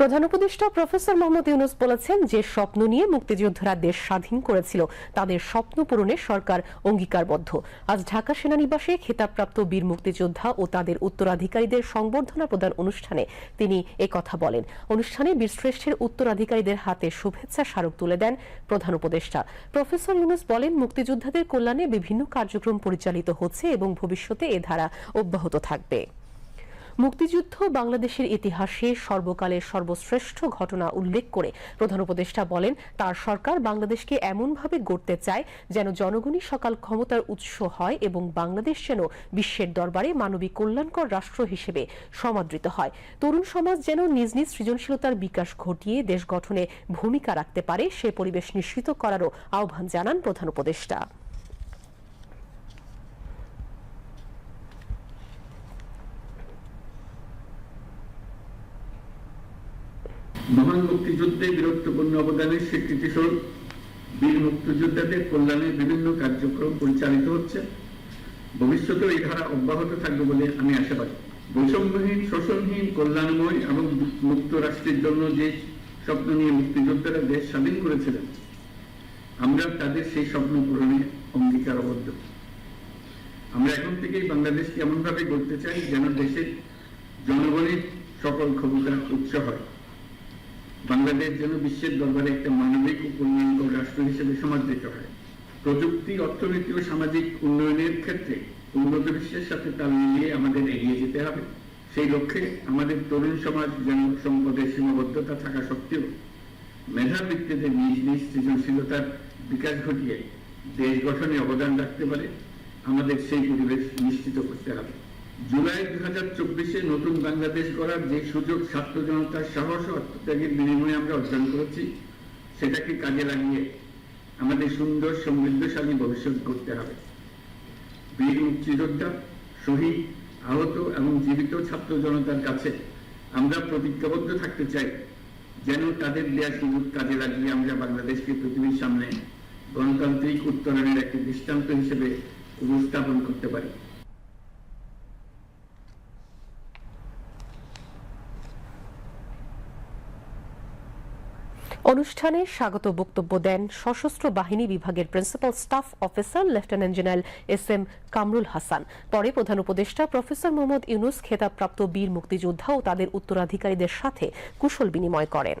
প্রধান উপদেষ্টা প্রফেসর মোহাম্মদ ইউনুস বলেছেন যে স্বপ্ন নিয়ে মুক্তিযোদ্ধারা দেশ স্বাধীন করেছিল। তাদের স্বপ্ন পূরণে সরকার অঙ্গীকারবদ্ধ। আজ ঢাকা সেনানিবাসে খেতাবপ্রাপ্ত বীর মুক্তিযোদ্ধা ও তাদের উত্তরাধিকারীদের সংবর্ধনা প্রদান অনুষ্ঠানে তিনি কথা বলেন। অনুষ্ঠানে বীরশ্রেষ্ঠের উত্তরাধিকারীদের হাতে শুভেচ্ছা স্মারক তুলে দেন প্রধান উপদেষ্টা। প্রফেসর ইউনুস বলেন, মুক্তিযোদ্ধাদের কল্যাণে বিভিন্ন কার্যক্রম পরিচালিত হচ্ছে এবং ভবিষ্যতে এ ধারা অব্যাহত থাকবে। মুক্তিযুদ্ধ বাংলাদেশের ইতিহাসে সর্বকালের সর্বশ্রেষ্ঠ ঘটনা উল্লেখ করে প্রধান উপদেষ্টা বলেন, তার সরকার বাংলাদেশকে এমনভাবে গড়তে চায় যেন জনগণই সকাল ক্ষমতার উৎস হয় এবং বাংলাদেশ যেন বিশ্বের দরবারে মানবিক কল্যাণকর রাষ্ট্র হিসেবে সমাদৃত হয়। তরুণ সমাজ যেন নিজ নিজ সৃজনশীলতার বিকাশ ঘটিয়ে দেশ গঠনে ভূমিকা রাখতে পারে, সে পরিবেশ নিশ্চিত করারও আহ্বান জানান প্রধান উপদেষ্টা। মহান মুক্তিযুদ্ধে বীরত্বপূর্ণ অবদানের স্বীকৃতি স্বরূপ বীর মুক্তিযোদ্ধাদের কল্যাণে বিভিন্ন কার্যক্রম পরিচালিত হচ্ছে। ভবিষ্যতে এই ধারা অব্যাহত থাকবে বলে আমি আশাবাদী। বৈষম্যহীন, শোষণহীন, কল্যাণময় এবং মুক্ত রাষ্ট্রের জন্য যে স্বপ্ন নিয়ে মুক্তিযোদ্ধারা দেশ স্বাধীন করেছিলেন, আমরা তাদের সেই স্বপ্ন পূরণে অঙ্গীকারবদ্ধ। আমরা এখন থেকেই বাংলাদেশকে এমনভাবে গড়তে চাই যেন দেশের জনগণের সকল ক্ষমতার উৎস হয়। বাংলাদেশ যেন বিশ্বের দরবারে একটা মানবিক ও রাষ্ট্র হিসেবে সমাদৃত হয়। প্রযুক্তি, অর্থনীতি ও সামাজিক উন্নয়নের ক্ষেত্রে উন্নত বিশ্বের সাথে তাল মিলিয়ে আমাদের এগিয়ে যেতে হবে। সেই লক্ষ্যে আমাদের তরুণ সমাজ যেন সম্পদের সীমাবদ্ধতা থাকা সত্ত্বেও মেধা ব্যক্তিদের নিজ নিজ সৃজনশীলতার বিকাশ ঘটিয়ে দেশ গঠনে অবদান রাখতে পারে, আমাদের সেই পরিবেশ নিশ্চিত করতে হবে। জুলাই দুই হাজার চব্বিশে নতুন বাংলাদেশ গড়ার যে সুযোগ ছাত্র জনতার সাহস ও আত্মত্যাগের বিনিময়ে আমরা অর্জন করেছি, সেটাকে কাজে লাগিয়ে আমাদের সুন্দর সমৃদ্ধশালী ভবিষ্যৎ করতে হবে। বীর মুক্তিযোদ্ধা, শহীদ, আহত এবং জীবিত ছাত্র জনতার কাছে আমরা প্রতিজ্ঞাবদ্ধ থাকতে চাই, যেন তাদের দেয়া সুযোগ কাজে লাগিয়ে আমরা বাংলাদেশকে পৃথিবীর সামনে গণতান্ত্রিক উত্তরণের একটি দৃষ্টান্ত হিসেবে উপস্থাপন করতে পারি। অনুষ্ঠানে স্বাগত বক্তব্য দেন সশস্ত্র বাহিনী বিভাগের principal staff officer lieutenant general S M Kamrul Hasan. পরে প্রধান উপদেষ্টা প্রফেসর মোহাম্মদ ইউনুস খেতাবপ্রাপ্ত বীর মুক্তিযোদ্ধা ও তাদের উত্তরাধিকারীদের সাথে কুশল বিনিময় করেন।